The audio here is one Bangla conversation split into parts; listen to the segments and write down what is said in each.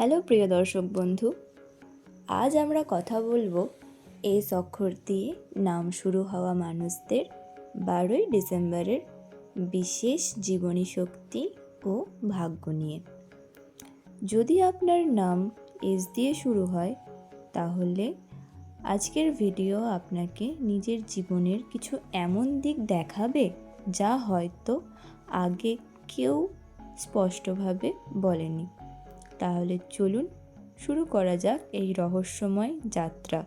হ্যালো প্রিয় দর্শক বন্ধু, আজ আমরা কথা বলব এস অক্ষর দিয়ে নাম শুরু হওয়া মানুষদের বারোই ডিসেম্বরের বিশেষ জীবনী শক্তি ও ভাগ্য নিয়ে। যদি আপনার নাম এস দিয়ে শুরু হয়, তাহলে আজকের ভিডিও আপনাকে নিজের জীবনের কিছু এমন দিক দেখাবে যা হয়তো আগে কেউ স্পষ্টভাবে বলেনি। তাহলে চলুন শুরু করা যাক এই রহস্যময় যাত্রা।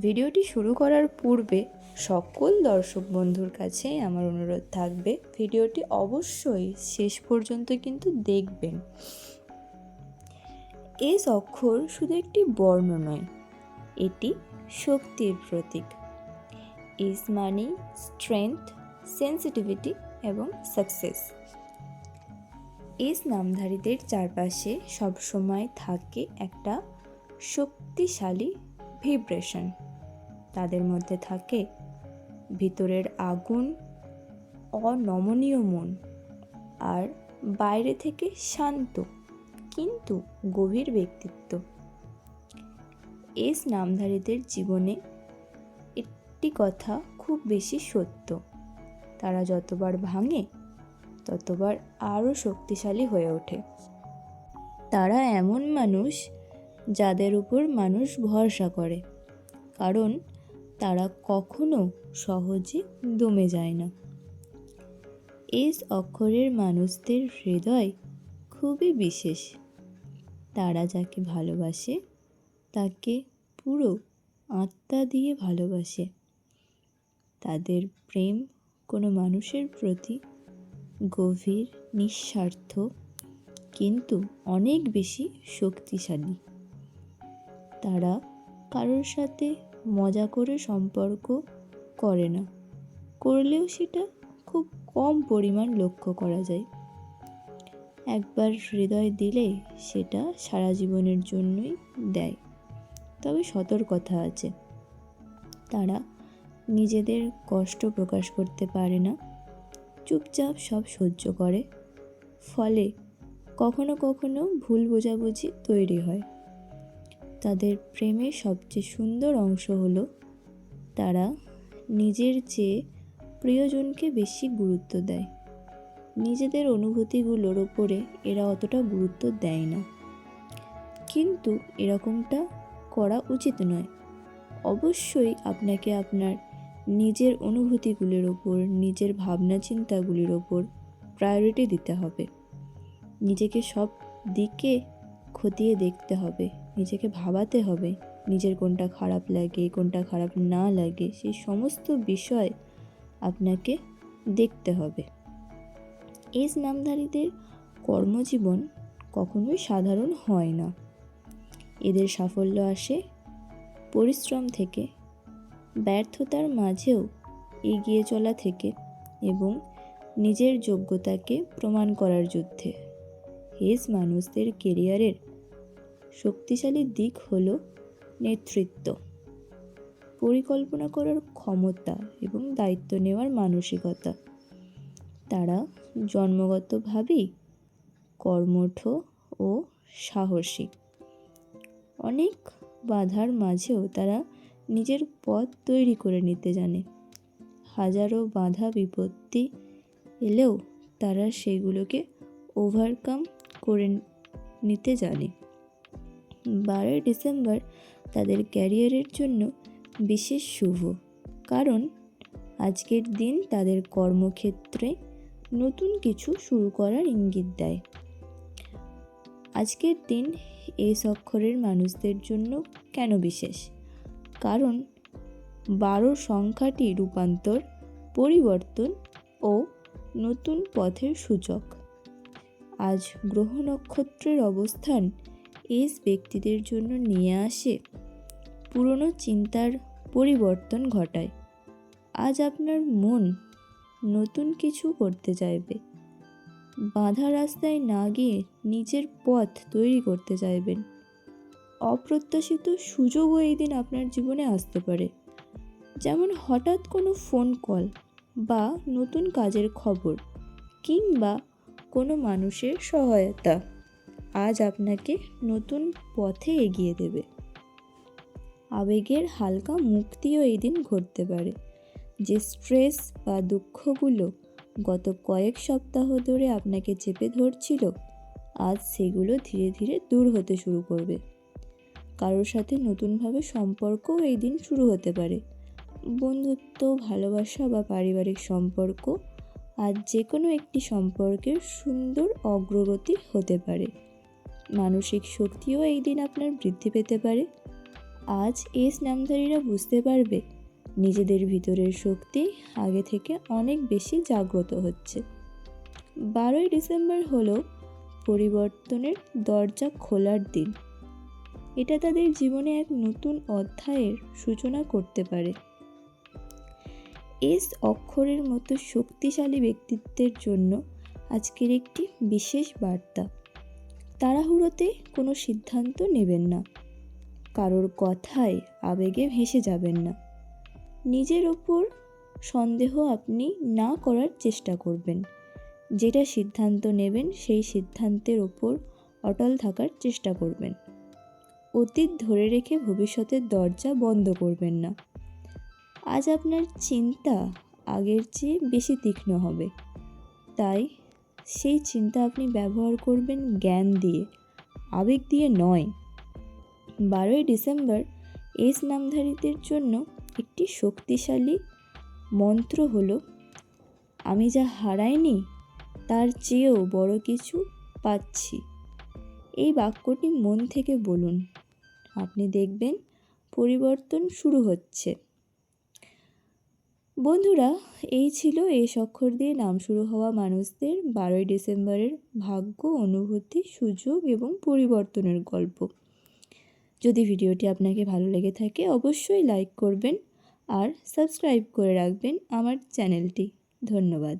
ভিডিওটি শুরু করার পূর্বে সকল দর্শক বন্ধুর কাছে আমার অনুরোধ থাকবে, ভিডিওটি অবশ্যই শেষ পর্যন্ত কিন্তু দেখবেন। এস অক্ষর শুধু একটি বর্ণ নয়, এটি শক্তির প্রতীক। ইস মানি স্ট্রেংথ সেন্সিটিভিটি এবং সাকসেস এস নামধারীদের চারপাশে সবসময় থাকে একটা শক্তিশালী ভিব্রেশন তাদের মধ্যে থাকে ভিতরের আগুন, অনমনীয় মন আর বাইরে থেকে শান্ত কিন্তু গভীর ব্যক্তিত্ব। এস নামধারীদের জীবনে একটি কথা খুব বেশি সত্য। তারা যতবার ভাঙে ততবার আরও শক্তিশালী হয়ে ওঠে। তারা এমন মানুষ যাদের উপর মানুষ ভরসা করে, কারণ তারা কখনো সহজে দমে যায় না। এস অক্ষরের মানুষদের হৃদয় খুবই বিশেষ। তারা যাকে ভালোবাসে, তাকে পুরো আত্মা দিয়ে ভালোবাসে। তাদের প্রেম কোনো মানুষের প্রতি গভীর, নিঃস্বার্থ, কিন্তু অনেক বেশি শক্তিশালী। তারা কারোর সাথে মজা করে সম্পর্ক করে না। করলেও সেটা খুব কম পরিমাণ লক্ষ্য করা যায়। একবার হৃদয় দিলে সেটা সারা জীবনের জন্যই দেয়। তবে সতর্কতা আছে। তারা নিজেদের কষ্ট প্রকাশ করতে পারে না। চুপচাপ সব সহ্য করে। ফলে কখনো কখনো ভুল বোঝাবুঝি তৈরি হয়। তাদের প্রেমের সবচেয়ে সুন্দর অংশ হলো তারা নিজের চেয়ে প্রিয়জনকে বেশি গুরুত্ব দেয়। নিজেদের অনুভূতিগুলোর ওপরে এরা অতটা গুরুত্ব দেয় না। কিন্তু এরকমটা করা উচিত নয়। অবশ্যই আপনাকে আপনার নিজের অনুভূতিগুলির ওপর, নিজের ভাবনা চিন্তাগুলির ওপর প্রায়োরিটি দিতে হবে। নিজেকে সব দিকে খতিয়ে দেখতে হবে, নিজেকে ভাবাতে হবে, নিজের কোনটা খারাপ লাগে, কোনটা খারাপ না লাগে, সেই সমস্ত বিষয় আপনাকে দেখতে হবে। এস নামধারীদের কর্মজীবন কখনোই সাধারণ হয় না। এদের সাফল্য আসে পরিশ্রম থেকে ব্যর্থতার মাঝেও এগিয়ে চলা থেকে এবং নিজের যোগ্যতাকে প্রমাণ করার যুদ্ধে। হেজ মানুষদের কেরিয়ারের শক্তিশালী দিক হল নেতৃত্ব। পরিকল্পনা করার ক্ষমতা এবং দায়িত্ব নেওয়ার মানসিকতা। তারা জন্মগতভাবেই কর্মঠ ও সাহসী। অনেক বাধার মাঝেও তারা নিজের পথ তৈরি করে নিতে জানে। হাজারো বাধা বিপত্তি এলেও তারা সেগুলোকে ওভারকাম করে নিতে জানে। বারোই ডিসেম্বর তাদের ক্যারিয়ারের জন্য বিশেষ শুভ, কারণ আজকের দিন তাদের কর্মক্ষেত্রে নতুন কিছু শুরু করার ইঙ্গিত দেয়। আজকের দিন এই অক্ষরের মানুষদের জন্য কেন বিশেষ? কারণ বারো সংখ্যাটি রূপান্তর, পরিবর্তন ও নতুন পথের সূচক। আজ গ্রহ নক্ষত্রের অবস্থান এস ব্যক্তিদের জন্য নিয়ে আসে। পুরনো চিন্তার পরিবর্তন ঘটায়। আজ আপনার মন নতুন কিছু করতে চাইবে। বাঁধা রাস্তায় না গিয়ে নিজের পথ তৈরি করতে চাইবেন। অপ্রত্যাশিত সুযোগও এই দিন আপনার জীবনে আসতে পারে। যেমন হঠাৎ কোনো ফোন কল বা নতুন কাজের খবর কিংবা কোনো মানুষের সহায়তা আজ আপনাকে নতুন পথে এগিয়ে দেবে। আবেগের হালকা মুক্তিও এই দিন ঘটতে পারে। যে স্ট্রেস বা দুঃখগুলো গত কয়েক সপ্তাহ ধরে আপনাকে চেপে ধরছিল, আজ সেগুলো ধীরে ধীরে দূর হতে শুরু করবে। কারোর সাথে নতুনভাবে সম্পর্কও এই দিন শুরু হতে পারে। বন্ধুত্ব, ভালোবাসা বা পারিবারিক সম্পর্ক আর যে কোনো একটি সম্পর্কের সুন্দর অগ্রগতি হতে পারে। মানসিক শক্তিও এই দিন আপনার বৃদ্ধি পেতে পারে। আজ এস নামধারীরা বুঝতে পারবে, নিজেদের ভিতরের শক্তি আগে থেকে অনেক বেশি জাগ্রত হচ্ছে। বারোই ডিসেম্বর হলো পরিবর্তনের দরজা খোলার দিন। এটা তাদের জীবনে এক নতুন অধ্যায়ের সূচনা করতে পারে। এস অক্ষরের মতো শক্তিশালী ব্যক্তিত্বের জন্য আজকের একটি বিশেষ বার্তা। তাড়াহুড়োতে কোনো সিদ্ধান্ত নেবেন না। কারোর কথায় আবেগে ভেসে যাবেন না। নিজের ওপর সন্দেহ আপনি না করার চেষ্টা করবেন। যেটা সিদ্ধান্ত নেবেন সেই সিদ্ধান্তের ওপর অটল থাকার চেষ্টা করবেন। অতীত ধরে রেখে ভবিষ্যতের দরজা বন্ধ করবেন না। আজ আপনার চিন্তা আগের চেয়ে বেশি তীক্ষ্ণ হবে। তাই সেই চিন্তা আপনি ব্যবহার করবেন জ্ঞান দিয়ে, আবেগ দিয়ে নয়। বারোই ডিসেম্বর এস নামধারীদের জন্য একটি শক্তিশালী মন্ত্র হলো, আমি যা হারাইনি, তার চেয়েও বড় কিছু পাচ্ছি। এই বাক্যটি মন থেকে বলুন। আপনি দেখবেন পরিবর্তন শুরু হচ্ছে। বন্ধুরা, এই ছিল এই অক্ষর দিয়ে নাম শুরু হওয়া মানুষদের বারোই ডিসেম্বরের ভাগ্য, অনুভূতি, সুযোগ এবং পরিবর্তনের গল্প। যদি ভিডিওটি আপনাকে ভালো লেগে থাকে, অবশ্যই লাইক করবেন আর সাবস্ক্রাইব করে রাখবেন আমার চ্যানেলটি। ধন্যবাদ।